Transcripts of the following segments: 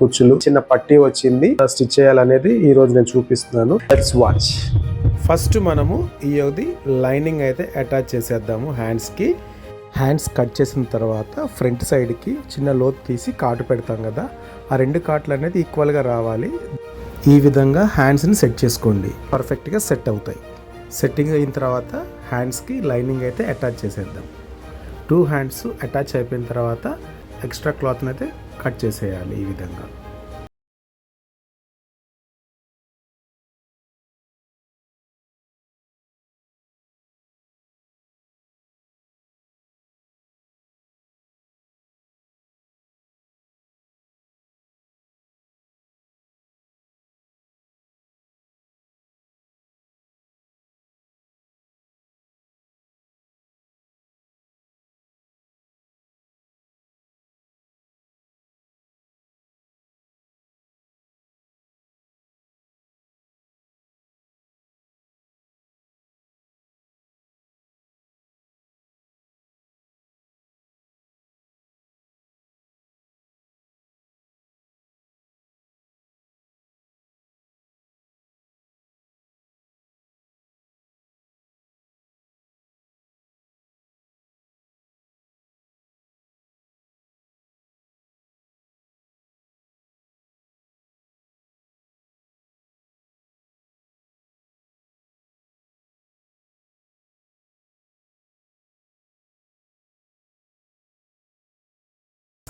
కుచ్చులు చిన్న పట్టీ వచ్చింది. స్టిచ్ చేయాలనేది ఈ రోజు నేను చూపిస్తున్నాను. లెట్స్ వాచ్ ఫస్ట్ మనము ఈ యొక్కది లైనింగ్ అయితే అటాచ్ చేసేద్దాము హ్యాండ్స్కి హ్యాండ్స్ కట్ చేసిన తర్వాత ఫ్రంట్ సైడ్కి చిన్న లోతు తీసి కాటు పెడతాం కదా. ఆ రెండు కాట్లు అనేది ఈక్వల్గా రావాలి. ఈ విధంగా హ్యాండ్స్ని సెట్ చేసుకోండి. పర్ఫెక్ట్గా సెట్ అవుతాయి. సెట్టింగ్ అయిన తర్వాత హ్యాండ్స్కి లైనింగ్ అయితే అటాచ్ చేసేద్దాం. టూ హ్యాండ్స్ అటాచ్ అయిపోయిన తర్వాత ఎక్స్ట్రా క్లాత్ని అయితే కట్ చేసేయాలి ఈ విధంగా.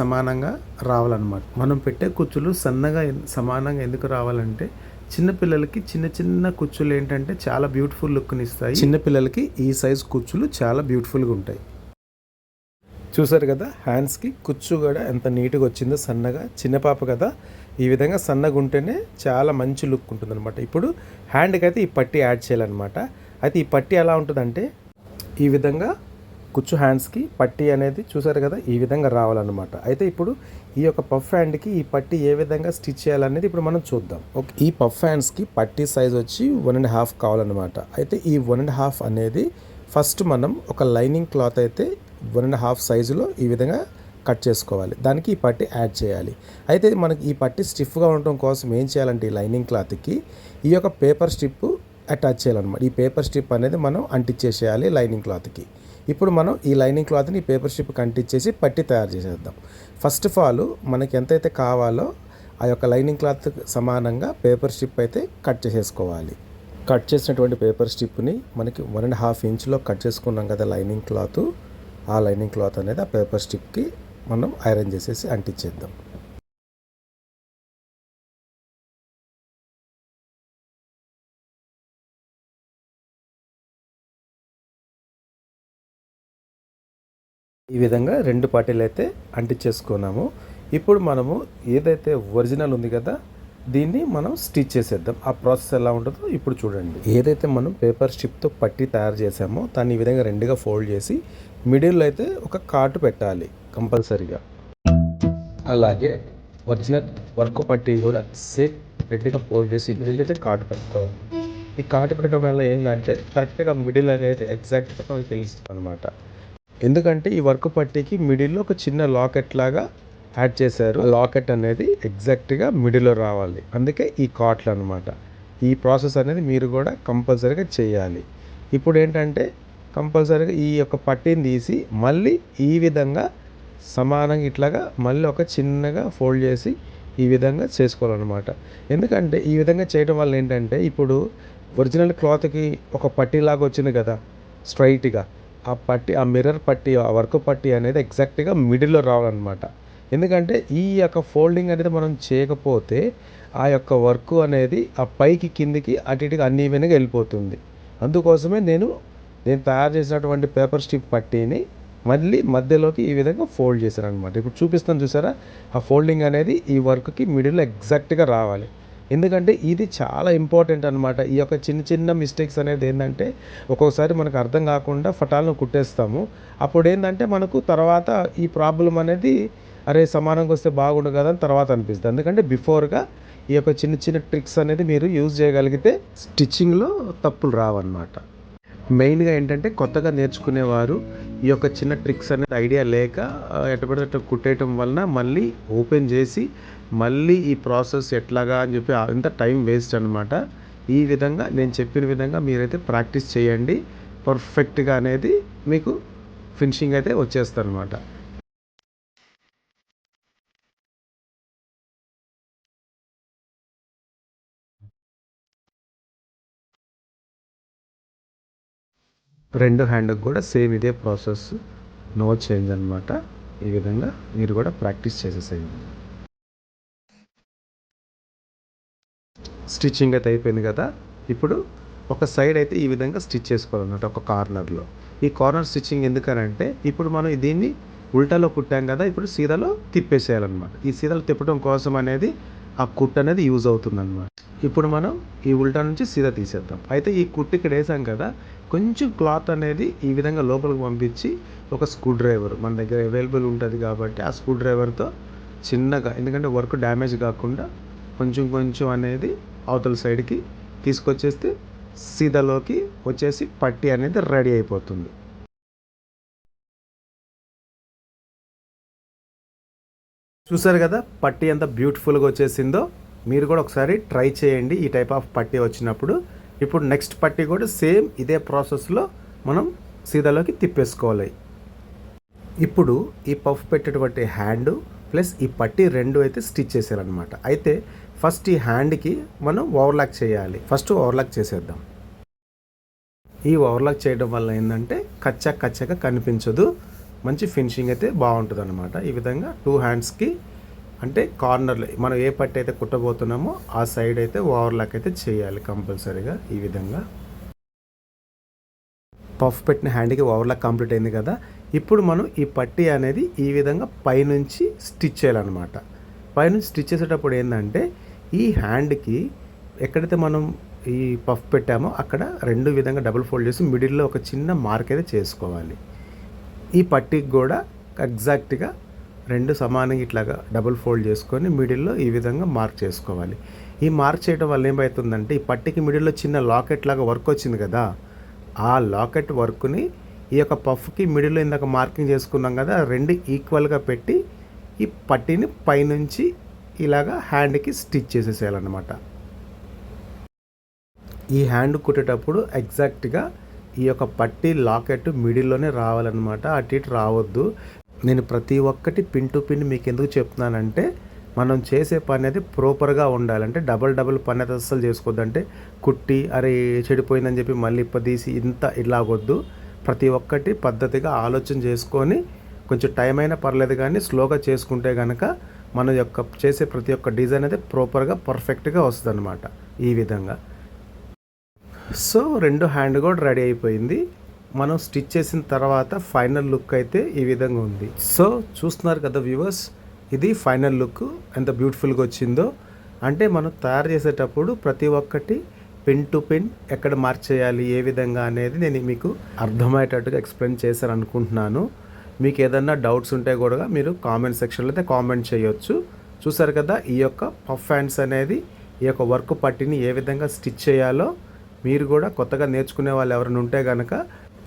సమానంగా రావాలన్నమాట. మనం పెట్టే కుచ్చులు సన్నగా సమానంగా ఎందుకు రావాలంటే చిన్నపిల్లలకి చిన్న చిన్న కుచ్చులు ఏంటంటే చాలా బ్యూటిఫుల్ లుక్ని ఇస్తాయి. చిన్నపిల్లలకి ఈ సైజ్ కుచ్చులు చాలా బ్యూటిఫుల్గా ఉంటాయి. చూసారు కదా హ్యాండ్స్కి కుచ్చు కూడా ఎంత నీట్గా వచ్చిందో సన్నగా చిన్న పాప కదా ఈ విధంగా సన్నగా ఉంటేనే చాలా మంచి లుక్ ఉంటుందన్నమాట. ఇప్పుడు హ్యాండ్కి అయితే ఈ పట్టి యాడ్ చేయాలన్నమాట. అయితే ఈ పట్టి ఎలా ఉంటుందంటే ఈ విధంగా కుచ్చు హ్యాండ్స్కి పట్టి అనేది చూసారు కదా ఈ విధంగా రావాలన్నమాట. అయితే ఇప్పుడు ఈ యొక్క పఫ్ హ్యాండ్కి ఈ పట్టి ఏ విధంగా స్టిచ్ చేయాలనేది ఇప్పుడు మనం చూద్దాం. ఓకే ఈ పఫ్ హ్యాండ్స్కి పట్టి సైజ్ వచ్చి వన్ అండ్ హాఫ్ కావాలన్నమాట. అయితే ఈ వన్ అండ్ హాఫ్ అనేది ఫస్ట్ మనం ఒక లైనింగ్ క్లాత్ అయితే వన్ అండ్ హాఫ్ సైజులో ఈ విధంగా కట్ చేసుకోవాలి. దానికి ఈ పట్టి యాడ్ చేయాలి. అయితే మనకి ఈ పట్టి స్టిఫ్గా ఉండటం కోసం ఏం చేయాలంటే ఈ లైనింగ్ క్లాత్కి ఈ యొక్క పేపర్ స్ట్రిప్ అటాచ్ చేయాలన్నమాట. ఈ పేపర్ స్ట్రిప్ అనేది మనం అంటించేసేయాలి లైనింగ్ క్లాత్కి. ఇప్పుడు మనం ఈ లైనింగ్ క్లాత్ని పేపర్ స్ట్రిప్కి అంటించేసి పట్టి తయారు చేసేద్దాం. ఫస్ట్ ఆఫ్ ఆల్ మనకి ఎంతైతే కావాలో ఆ యొక్క లైనింగ్ క్లాత్ సమానంగా పేపర్ స్ట్రిప్ అయితే కట్ చేసేసుకోవాలి. కట్ చేసినటువంటి పేపర్ స్ట్రిప్ని మనకి వన్ అండ్ హాఫ్ ఇంచ్లో కట్ చేసుకున్నాం కదా లైనింగ్ క్లాత్. ఆ లైనింగ్ క్లాత్ అనేది ఆ పేపర్ స్ట్రిప్కి మనం ఐరన్ చేసేసి అంటించేద్దాం ఈ విధంగా రెండు పార్టీలు అయితే అంటించేసుకున్నాము. ఇప్పుడు మనము ఏదైతే ఒరిజినల్ ఉంది కదా దీన్ని మనం స్టిచ్ చేసేద్దాం. ఆ ప్రాసెస్ ఎలా ఉంటుందో ఇప్పుడు చూడండి. ఏదైతే మనం పేపర్ స్ట్రిప్తో పట్టి తయారు చేసామో దాన్ని ఈ విధంగా రెండుగా ఫోల్డ్ చేసి మిడిల్లో అయితే ఒక కాటు పెట్టాలి కంపల్సరీగా. అలాగే ఒరిజినల్ వర్క్ పట్టి కూడా సేమ్ రెడ్డిగా ఫోల్డ్ చేసి మిడిల్ అయితే కాటు పెట్టుకోవాలి ఈ కాటు పెట్టడం వల్ల ఏంటంటే కరెక్ట్గా మిడిల్ అనేది ఎగ్జాక్ట్గా మనకి తెలుస్తుంది అనమాట ఎందుకంటే ఈ వర్క్ పట్టీకి మిడిల్లో ఒక చిన్న లాకెట్ లాగా యాడ్ చేశారు. లాకెట్ అనేది ఎగ్జాక్ట్గా మిడిల్లో రావాలి. అందుకే ఈ కాట్లు అనమాట ఈ ప్రాసెస్ అనేది మీరు కూడా కంపల్సరీగా చేయాలి. ఇప్పుడు ఏంటంటే కంపల్సరీగా ఈ యొక్క పట్టీని తీసి మళ్ళీ ఈ విధంగా సమానంగా ఇట్లాగా మళ్ళీ ఒక చిన్నగా ఫోల్డ్ చేసి ఈ విధంగా చేసుకోవాలన్నమాట. ఎందుకంటే ఈ విధంగా చేయడం వల్ల ఏంటంటే ఇప్పుడు ఒరిజినల్ క్లాత్కి ఒక పట్టీలాగా వచ్చింది కదా స్ట్రైట్గా. ఆ పట్టి ఆ మిర్రర్ పట్టి ఆ వర్క్ పట్టి అనేది ఎగ్జాక్ట్గా మిడిల్లో రావాలన్నమాట. ఎందుకంటే ఈ యొక్క ఫోల్డింగ్ అనేది మనం చేయకపోతే ఆ యొక్క వర్క్ అనేది ఆ పైకి కిందికి అటు ఇటుగా అన్ని ఈవెన్గా వెళ్ళిపోతుంది. అందుకోసమే నేను నేను తయారు చేసినటువంటి పేపర్ స్ట్రిప్ పట్టీని మళ్ళీ మధ్యలోకి ఈ విధంగా ఫోల్డ్ చేశాను అనమాట ఇప్పుడు చూపిస్తాను చూసారా? ఆ ఫోల్డింగ్ అనేది ఈ వర్క్కి మిడిల్లో ఎగ్జాక్ట్గా రావాలి. ఎందుకంటే ఇది చాలా ఇంపార్టెంట్ అనమాట ఈ యొక్క చిన్న చిన్న మిస్టేక్స్ అనేది ఏంటంటే ఒక్కొక్కసారి మనకు అర్థం కాకుండా ఫటాలను కుట్టేస్తాము. అప్పుడు ఏంటంటే మనకు తర్వాత ఈ ప్రాబ్లం అనేది అరే సమానంగా వస్తే బాగుండు కదా అని తర్వాత అనిపిస్తుంది. ఎందుకంటే బిఫోర్గా ఈ యొక్క చిన్న చిన్న ట్రిక్స్ అనేది మీరు యూజ్ చేయగలిగితే స్టిచ్చింగ్లో తప్పులు రావన్నమాట. మెయిన్గా ఏంటంటే కొత్తగా నేర్చుకునేవారు ఈ యొక్క చిన్న ట్రిక్స్ అనేది ఐడియా లేక ఆ, ఎటు పడితే కుట్టేయటం వలన మళ్ళీ ఓపెన్ చేసి మళ్ళీ ఈ ప్రాసెస్ ఎట్లాగా అని చెప్పి అంత టైం వేస్ట్ అనమాట ఈ విధంగా నేను చెప్పిన విధంగా మీరైతే ప్రాక్టీస్ చేయండి. పర్ఫెక్ట్గా అనేది మీకు ఫినిషింగ్ అయితే వచ్చేస్తారనమాట అనమాట రెండు హ్యాండ్కి కూడా సేమ్ ఇదే ప్రాసెస్. నో చేంజ్ అనమాట ఈ విధంగా మీరు కూడా ప్రాక్టీస్ చేసేసేయండి. స్టిచ్చింగ్ అయితే అయిపోయింది కదా. ఇప్పుడు ఒక సైడ్ అయితే ఈ విధంగా స్టిచ్ చేసుకోవాలన్నమాట ఒక కార్నర్లో. ఈ కార్నర్ స్టిచ్చింగ్ ఎందుకనంటే ఇప్పుడు మనం దీన్ని ఉల్టాలో కుట్టాం కదా ఇప్పుడు సీదాలో తిప్పేసేయాలన్నమాట. ఈ సీదాలు తిప్పడం కోసం అనేది ఆ కుట్ అనేది యూజ్ అవుతుందన్నమాట. ఇప్పుడు మనం ఈ ఉల్టా నుంచి సీదా తీసేద్దాం. అయితే ఈ కుట్టు ఇక్కడ వేసాం కదా కొంచెం క్లాత్ అనేది ఈ విధంగా లోపలికి పంపించి ఒక స్క్రూ డ్రైవర్ మన దగ్గర అవైలబుల్ ఉంటుంది కాబట్టి ఆ స్క్రూ డ్రైవర్తో చిన్నగా ఎందుకంటే వర్క్ డ్యామేజ్ కాకుండా కొంచెం కొంచెం అనేది అవతల సైడ్కి తీసుకొచ్చేస్తే సీదాలోకి వచ్చేసి పట్టి అనేది రెడీ అయిపోతుంది. చూసారు కదా పట్టి ఎంత బ్యూటిఫుల్గా వచ్చేసిందో? మీరు కూడా ఒకసారి ట్రై చేయండి ఈ టైప్ ఆఫ్ పట్టి వచ్చినప్పుడు. ఇప్పుడు నెక్స్ట్ పట్టి కూడా సేమ్ ఇదే ప్రాసెస్లో మనం సీదాలోకి తిప్పేసుకోవాలి. ఇప్పుడు ఈ పఫ్ పెట్టేటువంటి హ్యాండ్ ప్లస్ ఈ పట్టి రెండు అయితే స్టిచ్ చేశారనమాట అయితే ఫస్ట్ ఈ హ్యాండ్కి మనం ఓవర్లాక్ చేయాలి. ఫస్ట్ ఓవర్లాక్ చేసేద్దాం. ఈ ఓవర్లాక్ చేయడం వల్ల ఏంటంటే కచ్చా కచ్చగా కనిపించదు. మంచి ఫినిషింగ్ అయితే బాగుంటుంది అనమాట ఈ విధంగా టూ హ్యాండ్స్కి అంటే కార్నర్లో మనం ఏ పట్టి అయితే కుట్టబోతున్నామో ఆ సైడ్ అయితే ఓవర్లాక్ అయితే చేయాలి కంపల్సరీగా ఈ విధంగా. పఫ్ పెట్టిన హ్యాండ్కి ఓవర్లాక్ కంప్లీట్ అయింది కదా. ఇప్పుడు మనం ఈ పట్టి అనేది ఈ విధంగా పైనుంచి స్టిచ్ చేయాలన్నమాట. పైనుంచి స్టిచ్ చేసేటప్పుడు ఏంటంటే ఈ హ్యాండ్కి ఎక్కడైతే మనం ఈ పఫ్ పెట్టామో అక్కడ రెండు విధంగా డబుల్ ఫోల్డ్ చేసి మిడిల్లో ఒక చిన్న మార్క్ అయితే చేసుకోవాలి. ఈ పట్టీకి కూడా ఎగ్జాక్ట్గా రెండు సమానంగా ఇట్లాగా డబుల్ ఫోల్డ్ చేసుకొని మిడిల్లో ఈ విధంగా మార్క్ చేసుకోవాలి. ఈ మార్క్ చేయడం వల్ల ఏమవుతుందంటే ఈ పట్టికి మిడిల్లో చిన్న లాకెట్ లాగా వర్క్ వచ్చింది కదా ఆ లాకెట్ వర్క్ని ఈ యొక్క పఫ్కి మిడిల్లో ఇందాక మార్కింగ్ చేసుకున్నాం కదా రెండు ఈక్వల్గా పెట్టి ఈ పట్టీని పైనుంచి ఇలాగా హ్యాండ్కి స్టిచ్ చేసేసేయాలన్నమాట. ఈ హ్యాండ్ కుట్టేటప్పుడు ఎగ్జాక్ట్గా ఈ యొక్క పట్టి లాకెట్ మిడిల్లోనే రావాలన్నమాట. అటు ఇటు రావద్దు. నేను ప్రతి ఒక్కటి పిన్ టు పిన్ మీకు ఎందుకు చెప్తున్నానంటే మనం చేసే పని అనేది ప్రాపర్గా ఉండాలంటే డబల్ డబుల్ పని అయితే అస్సలు చేసుకోవద్దంటే కుట్టి అరే చెడిపోయిందని చెప్పి మళ్ళీ ఇప్పదీసి ఇంత ఇలాగొద్దు. ప్రతి ఒక్కటి పద్ధతిగా ఆలోచన చేసుకొని కొంచెం టైం అయినా పర్లేదు కానీ స్లోగా చేసుకుంటే కనుక మన యొక్క చేసే ప్రతి ఒక్క డిజైన్ అయితే ప్రాపర్గా పర్ఫెక్ట్గా వస్తుంది అనమాట ఈ విధంగా. సో రెండు హ్యాండ్ కూడా రెడీ అయిపోయింది. మనం స్టిచ్ చేసిన తర్వాత ఫైనల్ లుక్ అయితే ఈ విధంగా ఉంది. సో చూస్తున్నారు కదా వ్యూవర్స్ ఇది ఫైనల్ లుక్ ఎంత బ్యూటిఫుల్గా వచ్చిందో. అంటే మనం తయారు చేసేటప్పుడు ప్రతి ఒక్కటి పెన్ టు పెన్ ఎక్కడ మార్చేయాలి ఏ విధంగా అనేది నేను మీకు అర్థమయ్యేటట్టుగా ఎక్స్ప్లెయిన్ చేశాను అనుకుంటున్నాను మీకు ఏదన్నా డౌట్స్ ఉంటే కూడా మీరు కామెంట్ సెక్షన్లో అయితే కామెంట్ చేయొచ్చు. చూసారు కదా ఈ యొక్క పఫ్ హ్యాండ్స్ అనేది ఈ యొక్క వర్క్ పట్టిని ఏ విధంగా స్టిచ్ చేయాలో మీరు కూడా కొత్తగా నేర్చుకునే వాళ్ళు ఎవరైనా ఉంటే కనుక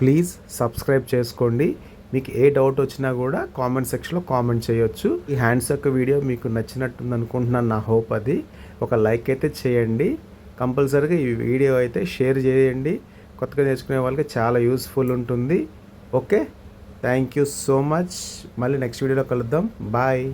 ప్లీజ్ సబ్స్క్రైబ్ చేసుకోండి. మీకు ఏ డౌట్ వచ్చినా కూడా కామెంట్ సెక్షన్లో కామెంట్ చేయొచ్చు. ఈ హ్యాండ్స్ యొక్క వీడియో మీకు నచ్చినట్టుంది అనుకుంటున్నాను నా హోప్ అది. ఒక లైక్ అయితే చేయండి. కంపల్సరీగా ఈ వీడియో అయితే షేర్ చేయండి. కొత్తగా నేర్చుకునే వాళ్ళకి చాలా యూస్ఫుల్ ఉంటుంది. Okay? Thank you so much మళ్ళీ నెక్స్ట్ వీడియోలో కలుద్దాం. బాయ్